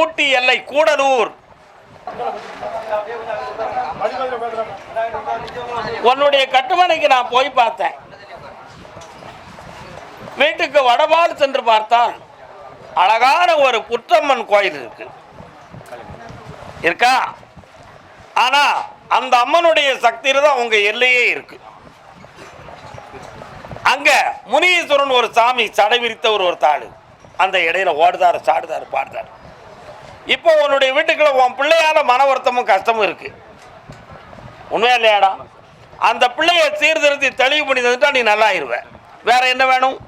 ஊட்டி எல்லை கூடலூர். உன்னுடைய கட்டுமனைக்கு நான் போய் பார்த்தேன். வீட்டுக்கு வடபால் சென்று பார்த்தால் அழகான ஒரு புற்றம்மன் கோயில் இருக்கு. இருக்கா? ஆனா அந்த அம்மனுடைய சக்தியில தான் உங்க எல்லையே இருக்கு. அங்க முனீஸ்வரன் ஒரு சாமி சடை விரித்த ஒரு ஒரு அந்த இடையில ஓடுதாரு சாடுதாரு பாடுதாரு. இப்போ உன்னுடைய வீட்டுக்குள்ள உன் பிள்ளையால மன வருத்தமும் கஷ்டமும் இருக்கு. உண்மையா இல்லையாடா? அந்த பிள்ளைய சீர்திருத்தி தெளிவு பண்ணி தந்துட்டா நீ நல்லா ஆயிடுவேன் வேற என்ன வேணும்?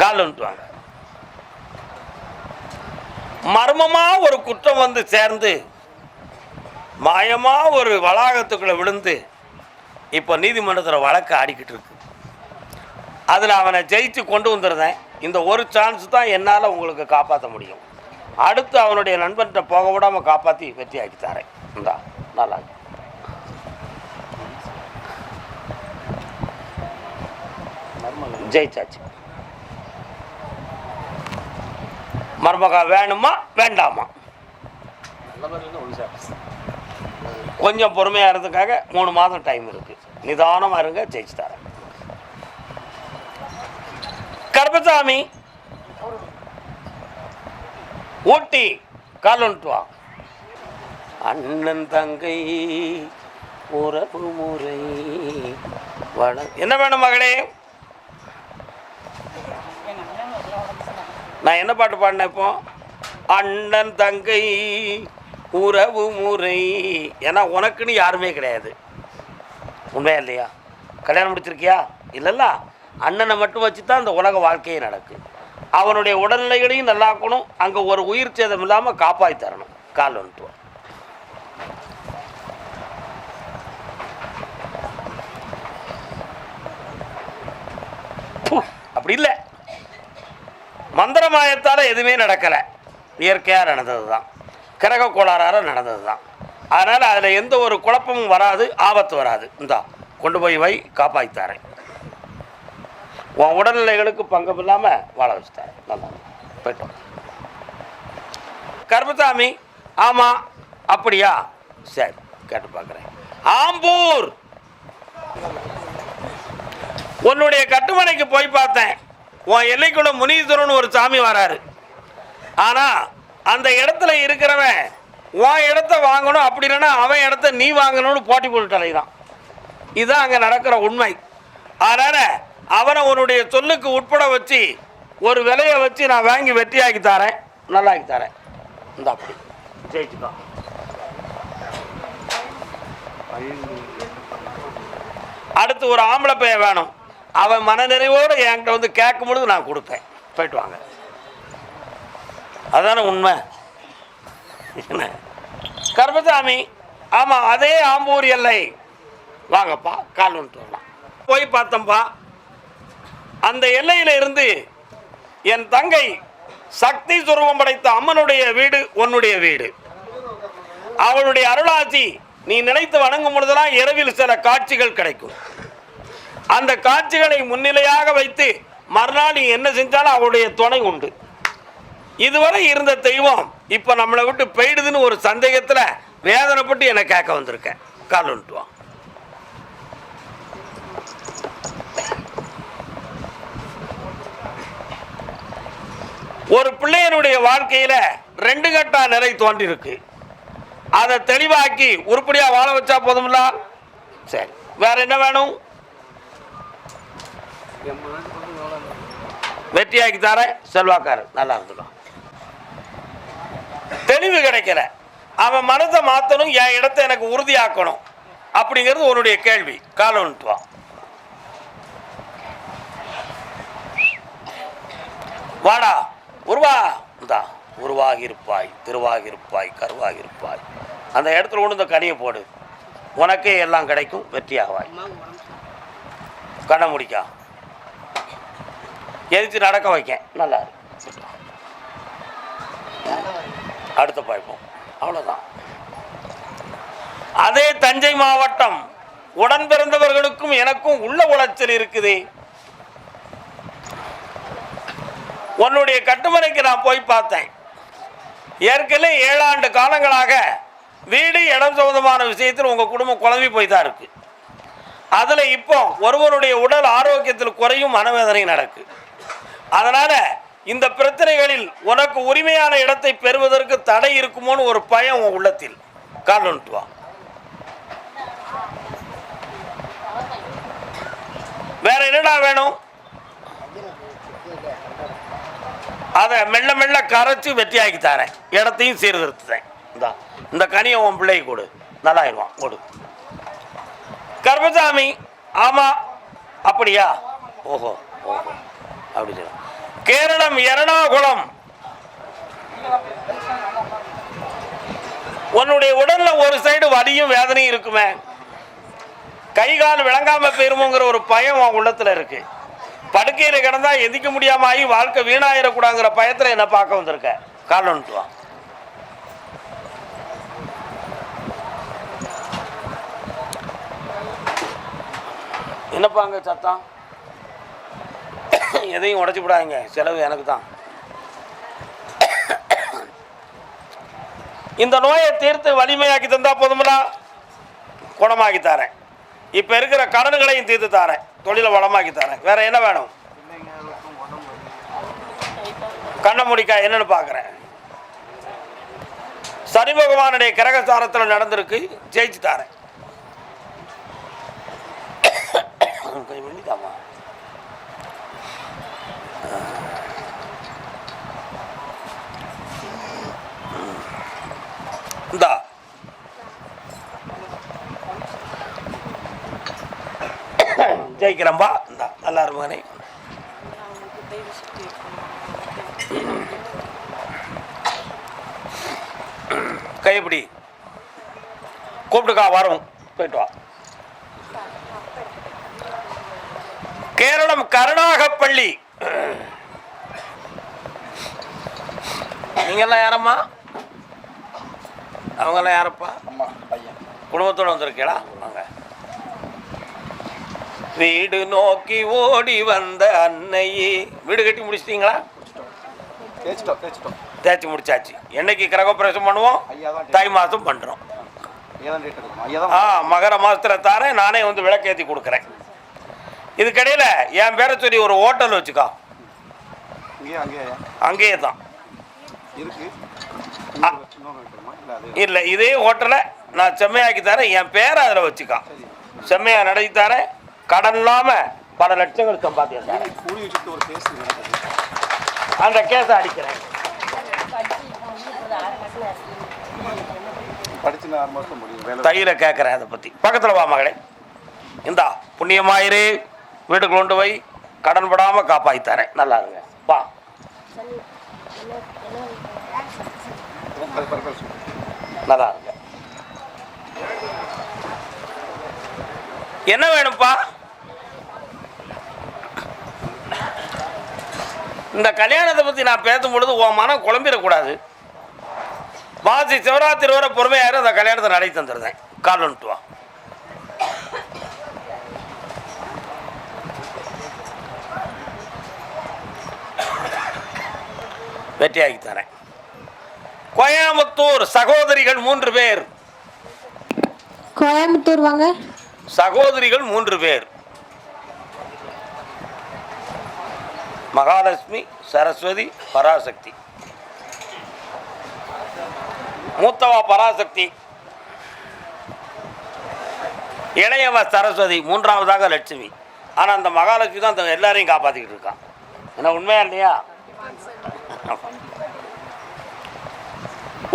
கால் வந்துட்டுவாங்க மர்மமா ஒரு குற்றம் வந்து சேர்ந்து மாயமா ஒரு வளாகத்துக்குள்ள விழுந்து இப்போ நீதிமன்றத்தில் வழக்கு ஆடிக்கிட்டு இருக்கு. அதில் அவனை ஜெயிச்சு கொண்டு வந்துருந்தேன். இந்த ஒரு சான்ஸ் தான் என்னால் உங்களுக்கு காப்பாற்ற முடியும். அடுத்து அவனுடைய நண்பன்கிட்ட போக விடாமல் காப்பாற்றி வெற்றி ஆக்கி தரேன். இந்தா நல்லா ஜெயிச்சாச்சு. மருமகா வேணுமா வேண்டாமா? கொஞ்சம் பொறுமையாக இருந்ததுக்காக மூணு மாதம் டைம் இருக்குது நிதானமாக இருங்க ஜெயிச்சு தரேன். கருப்பசாமி. ஊட்டி காலன்ட்டு வா அண்ணன் தங்கை உறவு முறை வள என்ன வேணும் மகளே? நான் என்ன பாட்டு பாடினேன் இப்போ? அண்ணன் தங்கை உறவு முறை. ஏன்னா உனக்குன்னு யாருமே கிடையாது. உண்மையா இல்லையா? கல்யாணம் முடிச்சிருக்கியா? இல்லைல்ல. அண்ணனை மட்டும் வச்சு தான் அந்த உலக வாழ்க்கையே நடக்கு. அவனுடைய உடல்நிலைகளையும் நல்லாக்கணும். அங்கே ஒரு உயிர் சேதம் இல்லாமல் காப்பாற்றி தரணும். கால் வந்துட்டு அப்படி இல்லை. மந்திரமாயத்தால் எதுவுமே நடக்கலை. இயற்கையாக நடந்தது தான் கிரக கோளாறால் நடந்தது தான் அதனால் அதில் எந்த ஒரு குழப்பமும் வராது ஆபத்து வராது. இந்தா கொண்டு போய் வை காப்பாற்றி தரேன். உன் உடல்நிலைகளுக்கு பங்கம் இல்லாமல் வாழ வச்சு நல்லா போயிட்டோம் கருமசாமி ஆமாம் அப்படியா? சரி கேட்டு பார்க்குறேன் ஆம்பூர்! உன்னுடைய கட்டுமனைக்கு போய் பார்த்தேன். உன் எல்லைக்குள்ள முனீஸ்வரன் ஒரு சாமி வராரு. ஆனால் அந்த இடத்துல இருக்கிறவன் உன் இடத்த வாங்கணும் அப்படி இல்லைன்னா அவன் இடத்த நீ வாங்கணும்னு போட்டி போட்டு தலைதான் இதுதான் அங்கே நடக்கிற உண்மை. அதனால் அவனை உன்னுடைய சொல்லுக்கு உட்பட வச்சு ஒரு விலையை வச்சு நான் வாங்கி வெற்றியாக்கி தரேன். நல்லாக்கி தரேன். இந்த அப்படி. ஜெயிச்சுக்கோ. அடுத்து ஒரு ஆம்பளை பையன் வேணும். அவன் மனநிறைவோடு என்கிட்ட வந்து கேட்கும் பொழுது நான் கொடுப்பேன். போயிட்டு வாங்க. அதானே உண்மை? என்ன? கர்மசாமி ஆமாம் அதே ஆம்பூர் எல்லை. வாங்கப்பா கால் வந்துட்டு வரலாம். போய் பார்த்தோம்ப்பா அந்த எல்லையில இருந்து என் தங்கை சக்தி சுரூபம் படைத்த அம்மனுடைய வீடு உன்னுடைய வீடு. அவளுடைய அருளாட்சி நீ நினைத்து வணங்கும் பொழுதெல்லாம் இரவில் சில காட்சிகள் கிடைக்கும். அந்த காட்சிகளை முன்னிலையாக வைத்து மறுநாள் நீ என்ன செஞ்சாலும் அவளுடைய துணை உண்டு. இதுவரை இருந்த தெய்வம் இப்போ நம்மளை விட்டு போயிடுதுன்னு ஒரு சந்தேகத்தில் வேதனைப்பட்டு என்னை கேட்க வந்திருக்கேன் கால் வந்துட்டுவான் ஒரு பிள்ளையனுடைய வாழ்க்கையில ரெண்டு கட்டா நிறை தோன்றிருக்கு. அதை தெளிவாக்கி உருப்படியாக வாழ வச்சா போதும்ல? சரி. வேற என்ன வேணும்? வெற்றியாக்கி தர செல்வாக்காரர் நல்லா இருந்துடும் தெளிவு கிடைக்கல. அவன் மனதை மாற்றணும் என் இடத்த எனக்கு உறுதியாக்கணும் அப்படிங்கிறது உன்னுடைய கேள்வி. காலம் வாடா. உருவா இந்தா உருவாகியிருப்பாய் திருவாகியிருப்பாய் கருவாகியிருப்பாய். அந்த இடத்துல கொண்டு இந்த கனியை போடு. உனக்கே எல்லாம் கிடைக்கும் வெற்றியாவாய். கண்ணை முடிக்கா. எதிர்த்து நடக்க வைக்க நல்லா அடுத்த பார்ப்போம் அவ்வளோதான் அதே தஞ்சை மாவட்டம் உடன் பிறந்தவர்களுக்கும் எனக்கும் உள்ள உளைச்சல் இருக்குது. உன்னுடைய கட்டுமனைக்கு நான் போய் பார்த்தேன். ஏற்கனவே ஏழாண்டு காலங்களாக வீடு இடம் சம்பந்தமான விஷயத்தில் உங்கள் குடும்பம் குழம்பி போய் தான் இருக்கு. அதில் இப்போ ஒருவருடைய உடல் ஆரோக்கியத்தில் குறையும் மனவேதனை நடக்கு. அதனால் இந்த பிரச்சனைகளில் உனக்கு உரிமையான இடத்தை பெறுவதற்கு தடை இருக்குமோன்னு ஒரு பயம் உன் உள்ளத்தில். காரணம்ட்டு வா. வேற என்னடா வேணும்? அதை மெல்ல மெல்ல கரைச்சி வெட்டியாக்கி தரேன். இடத்தையும் சீர்திருத்தேன் இந்தா இந்த கனியை உன் பிள்ளைக்கு கொடு. நல்லாயிருவான். கொடு. கர்மசாமி ஆமாம் அப்படியா? ஓஹோ ஓஹோ. அப்படி சொல்லு. கேரளம் எரணாகுளம். உன்னுடைய உடல்ல ஒரு சைடு வலியும் வேதனையும் இருக்குமே. கை கால் விளங்காம போயிருமோங்கிற ஒரு பயம் உன் உள்ளத்துல இருக்கு. படுக்கையில் கிடந்தா எதிக்க முடியாம ஆகி வாழ்க்கை வீணாயிடக்கூடாங்கிற பயத்தில் என்ன பார்க்க வந்திருக்க. கால் என்னப்பாங்க சத்தம்? எதையும் உடச்சி விடாதீங்க. செலவு எனக்கு தான் இந்த நோயை தீர்த்து வலிமையாக்கி தந்தால் போதுமில்லா குணமாக்கி தரேன். இப்போ இருக்கிற கடன்களையும் தீர்த்து தரேன். தொழிலை வளமாக்கி தரேன். வேற என்ன வேணும்? கண்ண முடிக்கா என்னன்னு பார்க்குறேன். சனி பகவானுடைய கிரகசாரத்தில் நடந்திருக்கு. ஜெயிச்சு தரேன் கொஞ்சம் பண்ணிட்டாமா ஜெயிக்கிறம்பா இந்தா நல்லா இரு மகனே. கைப்பிடி கூப்பிட்டுக்கா வரும். போயிட்டு வா. கேரளம் கருணாகப்பள்ளி. நீங்கெல்லாம் யாரம்மா? அவங்கெல்லாம் யாரப்பா? குடும்பத்தோட வந்திருக்கீங்களா? வாங்க. வீடு நோக்கி ஓடி வந்த அன்னையே. வீடு கட்டி முடிச்சிட்டீங்களா? தேய்ச்சி முடிச்சாச்சு. என்னைக்கு கிரகப்பிரவேசம் பண்ணுவோம்? தை மாதம் பண்ணுறோம் ஆ மகர மாதத்தில் தாரேன் நானே வந்து விளக்கேற்றி கொடுக்குறேன். இதுக்கடையில் என் பேரை சொல்லி ஒரு ஹோட்டல் வச்சுக்கோ. அங்கேயே? தான். இல்லை இதே ஹோட்டலை நான் செம்மையாக்கி தரேன். என் பேரை அதில் வச்சுக்கோ. செம்மையாக நடத்தி தரேன். கடன் இல்லாமல் பல லட்சங்கள் நடக்குது அந்த கேஸை அடிக்கிறேன். தையில கேட்குறேன் அதை பற்றி பக்கத்தில் வா மகளே. இந்தா புண்ணியமாயிரு. வீட்டுக்கு கொண்டு போய் கடன் படாமல் காப்பாற்றி தரேன். நல்லா இருங்க. வா. நல்லா இருங்க. என்ன வேணும்ப்பா? இந்த கல்யாணத்தை பற்றி நான் பேசும் பொழுது உன் மனம் குழம்பிடக்கூடாது. மாசி சிவராத்திரி வரை பொறுமையாயிரும் அந்த கல்யாணத்தை நடத்தி தந்துடுறேன். கால் வா. வெற்றியாக்கி தரேன். கோயம்புத்தூர் சகோதரிகள் மூன்று பேர். கோயம்புத்தூர் வாங்க. சகோதரிகள் மூன்று பேர். மகாலட்சுமி சரஸ்வதி பராசக்தி. மூத்தவா பராசக்தி. இளையவ சரஸ்வதி மூன்றாவதாக லட்சுமி. ஆனால் அந்த மகாலட்சுமி தான் அந்த எல்லாரையும் காப்பாற்றிக்கிட்டு இருக்கான். என்ன உண்மையா இல்லையா?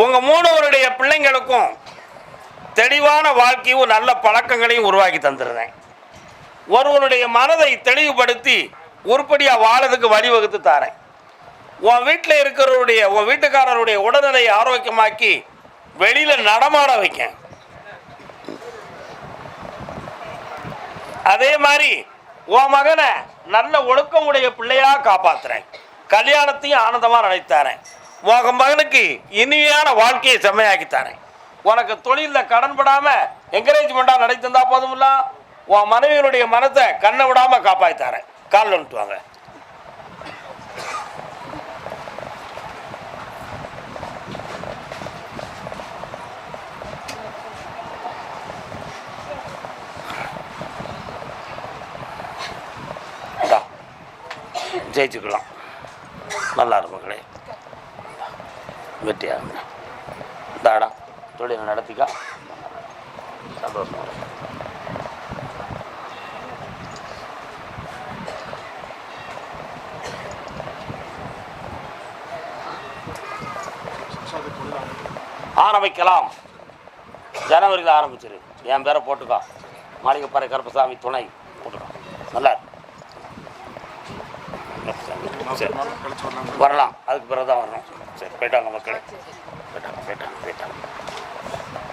உங்கள் மூணவருடைய பிள்ளைங்களுக்கும் தெளிவான வாழ்க்கையும் நல்ல பழக்கங்களையும் உருவாக்கி தந்துடுறேன் ஒருவருடைய மனதை தெளிவுபடுத்தி உருப்படியாக வாழறதுக்கு வழிவகுத்து தாரேன். உன் வீட்டில் இருக்கிறவருடைய உன் வீட்டுக்காரருடைய உடல்நிலையை ஆரோக்கியமாக்கி வெளியில் நடமாட வைக்க அதே மாதிரி உன் மகனை நல்ல ஒழுக்கமுடைய பிள்ளையாக காப்பாற்றுறேன் கல்யாணத்தையும் ஆனந்தமாக நடத்தாரேன் உன் மகனுக்கு இனிமையான வாழ்க்கையை செம்மையாக்கி தரேன். உனக்கு தொழிலில் கடன் படாமல் என்கரேஜ்மெண்ட்டாக நடத்தி தந்தா போதுமில்ல? உன் மனைவியினுடைய மனத்தை கண்ணை விடாமல் காப்பாற்றி தரேன். கால் வந்துட்டு வாங்க ஜெயிச்சுக்கலாம். நல்லா இருக்கும் கிடையாது தாடா தொழில் நடத்திக்கா. சந்தோஷம். ஆரம்பிக்கலாம். ஜனவரியில் ஆரம்பிச்சிரு. என் பேரை போட்டுக்கோ. மாளிகைப்பாறை கருப்பசாமி துணை போட்டுக்கோ. நல்லா சரி. வரலாம். அதுக்கு பிறகு தான் வரணும். சரி போயிட்டாங்க மக்கள். போயிட்டாங்க போயிட்டாங்க போயிட்டாங்க.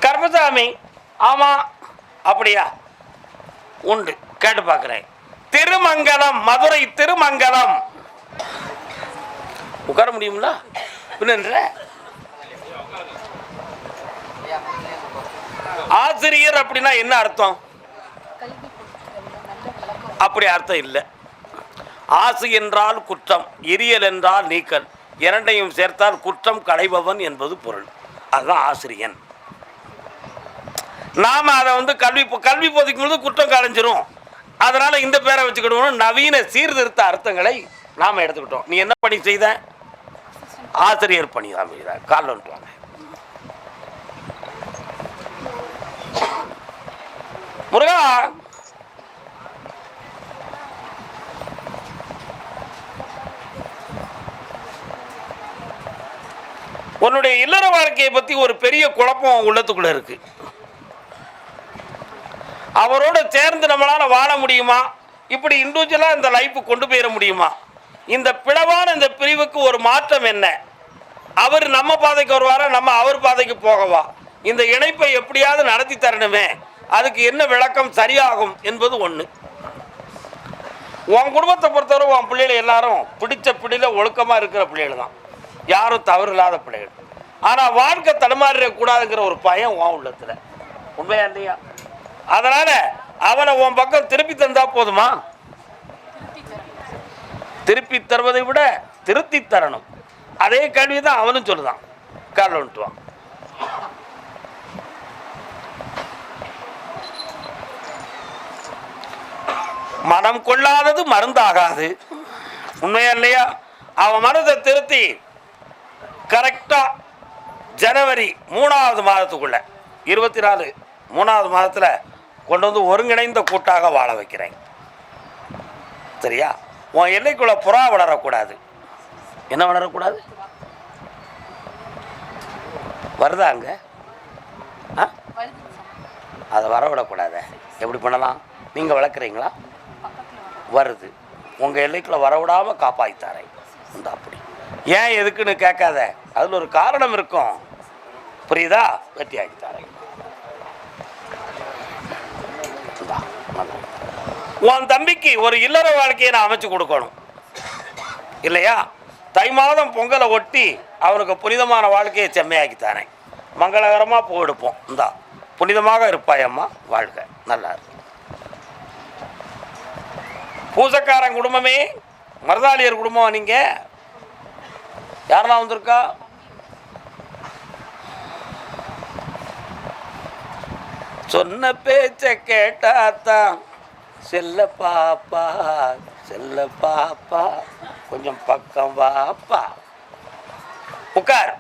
கருப்பசாமி ஆமாம் அப்படியா? உண்டு. கேட்டு பார்க்குறேன். திருமங்கலம் மதுரை திருமங்கலம். உட்கார முடியுங்களா பின்னன்ற ஆசிரியர் அப்படின்னா என்ன அர்த்தம்? அப்படி அர்த்தம் இல்லை. ஆசு என்றால் குற்றம் எரியல் என்றால் நீக்கல். இரண்டையும் சேர்த்தால் குற்றம் களைபவன் என்பது பொருள். அதுதான் ஆசிரியன். நாம் அதை வந்து கல்வி கல்வி போதிக்கும் பொழுது குற்றம் களைஞ்சிரும். அதனால் இந்த பேரை வச்சுக்கிடுவோம். நவீன சீர்திருத்த அர்த்தங்களை நாம் எடுத்துக்கிட்டோம். நீ என்ன பணி செய்த? ஆசிரியர் பணி தான் செய்த. காலில் வந்துட்டு வாங்க முருகா. உன்னுடைய இல்லற வாழ்க்கையை பத்தி ஒரு பெரிய குழப்பம் உள்ளத்துக்குள்ள இருக்கு. அவரோட சேர்ந்து நம்மளால வாழ முடியுமா? இப்படி இண்டிவிஜுவலா இந்த லைஃப் கொண்டு போயிட முடியுமா? இந்த பிளவான இந்த பிரிவுக்கு ஒரு மாற்றம் என்ன? அவர் நம்ம பாதைக்கு வருவாரா? நம்ம அவர் பாதைக்கு போகவா? இந்த இணைப்பை எப்படியாவது நடத்தி தரணுமே. அதுக்கு என்ன விளக்கம் சரியாகும் என்பது ஒன்று உன் குடும்பத்தை பொறுத்தவரை உன் பிள்ளைகள் எல்லாரும் பிடிச்ச பிடியில ஒழுக்கமாக இருக்கிற பிள்ளைகள் தான் யாரும் தவறு இல்லாத பிள்ளைகள். ஆனால் வாழ்க்கை தடுமாறிடக்கூடாதுங்கிற ஒரு பயம் உன் உள்ளத்தில். உண்மையா இல்லையா? அதனால் அவனை உன் பக்கம் திருப்பி தந்தா போதுமா? திருப்பி தருவதை விட திருத்தி தரணும். அதே கேள்வி தான் அவனும் சொல்லுதான். காலில் வந்துட்டுவான் மனம் கொள்ளாதது மருந்தாகாது. உண்மையா இல்லையா? அவன் மனதை திருத்தி கரெக்டாக ஜனவரி மூணாவது மாதத்துக்குள்ள இருபத்தி நாலு மூணாவது மாதத்தில் கொண்டு வந்து ஒருங்கிணைந்த கூட்டாக வாழ வைக்கிறேன். சரியா? உன் எல்லைக்குள்ள புறா வளரக்கூடாது. என்ன வளரக்கூடாது? வருதா அங்கே? ஆ? அதை வரவிடக்கூடாது. எப்படி பண்ணலாம்? நீங்கள் வளர்க்குறீங்களா? வருது. உங்கள் எல்லைக்குள்ள வரவிடாமல் காப்பாற்றித்தாரேன் இந்த அப்படி. ஏன் எதுக்குன்னு கேட்காத. அதில் ஒரு காரணம் இருக்கும். புரியுதா? வெற்றி ஆகித்தாரேன் இந்தா, உன் தம்பிக்கு ஒரு இல்லற வாழ்க்கையை நான் அமைச்சு கொடுக்கணும். இல்லையா? தை மாதம் பொங்கலை ஒட்டி அவனுக்கு புனிதமான வாழ்க்கையை செம்மையாக்கி தரேன் மங்களகரமாக பூ எடுப்போம். இந்தா புனிதமாக இருப்பாயம்மா வாழ்க. நல்லா இருக்கும் பூசக்காரன் குடும்பமே மருதாளியர் குடும்பம் நீங்கள் யாரெல்லாம் வந்திருக்கா? சொன்ன பேச்ச கேட்டாத்தான் செல்ல பாப்பா செல்ல பாப்பா கொஞ்சம் பக்கம் வாப்பா. உட்கார்.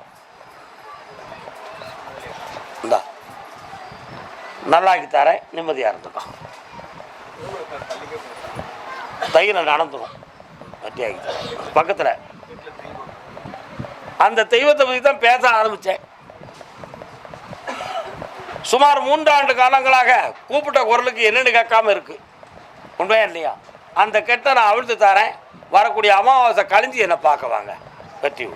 இந்தா நல்லாக்கி தரேன் நிம்மதியாக இருந்துக்கோ. தையில நடந்துடும் வட்டியாக்கி தரேன் பக்கத்தில். அந்த தெய்வத்தை பற்றி தான் பேச ஆரம்பித்தேன் சுமார் மூன்றாண்டு காலங்களாக கூப்பிட்ட குரலுக்கு என்னென்னு கேட்காம இருக்கு. உண்மையா இல்லையா? அந்த கெட்ட நான் அவிழ்த்து தரேன். வரக்கூடிய அமாவாசை கழிஞ்சு என்னை பார்க்க வாங்க. வெற்றி